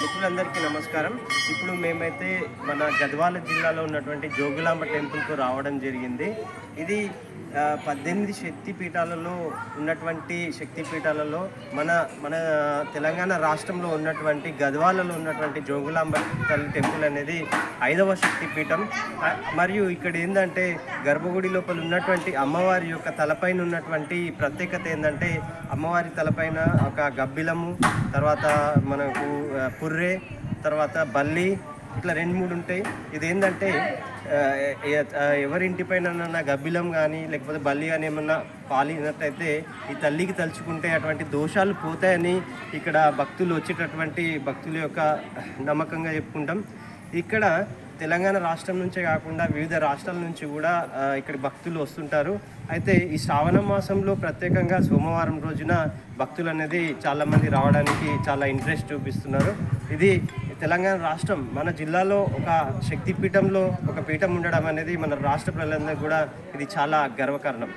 మిత్రులందరికీ నమస్కారం. ఇప్పుడు మేమైతే మన గద్వాల జిల్లాలో ఉన్నటువంటి జోగులాంబ టెంపుల్కు రావడం జరిగింది. ఇది పద్దెనిమిది శక్తి పీఠాలలో ఉన్నటువంటి శక్తి పీఠాలలో మన మన తెలంగాణ రాష్ట్రంలో ఉన్నటువంటి గద్వాలలో ఉన్నటువంటి జోగులాంబ తల్లి టెంపుల్ అనేది ఐదవ శక్తి పీఠం మరియు ఇక్కడ ఏంటంటే గర్భగుడి లోపల ఉన్నటువంటి అమ్మవారి యొక్క తలపైన ఉన్నటువంటి ప్రత్యేకత ఏంటంటే అమ్మవారి తలపైన ఒక గబ్బిలము తర్వాత మనకు బుర్రే తర్వాత బల్లి ఇట్లా రెండు మూడు ఉంటాయి. ఇది ఏంటంటే ఆ, ఎవరింటి పైన గబ్బిలం కానీ లేకపోతే బల్లి కానీ ఏమన్నా పాలినట్టయితే ఈ తల్లికి తలుచుకుంటే అటువంటి దోషాలు పోతాయని ఇక్కడ భక్తులు వచ్చేటటువంటి భక్తుల యొక్క నమ్మకంగా చెప్పుకుంటాం. ఇక్కడ తెలంగాణ రాష్ట్రం నుంచే కాకుండా వివిధ రాష్ట్రాల నుంచి కూడా ఇక్కడ భక్తులు వస్తుంటారు. అయితే ఈ శ్రావణ మాసంలో ప్రత్యేకంగా సోమవారం రోజున భక్తులు అనేది చాలామంది రావడానికి చాలా ఇంట్రెస్ట్ చూపిస్తున్నారు. ఇది తెలంగాణ రాష్ట్రం మన జిల్లాలో ఒక శక్తి పీఠంలో ఒక పీఠం ఉండడం అనేది మన రాష్ట్ర ప్రజలందరికీ కూడా ఇది చాలా గర్వకారణం.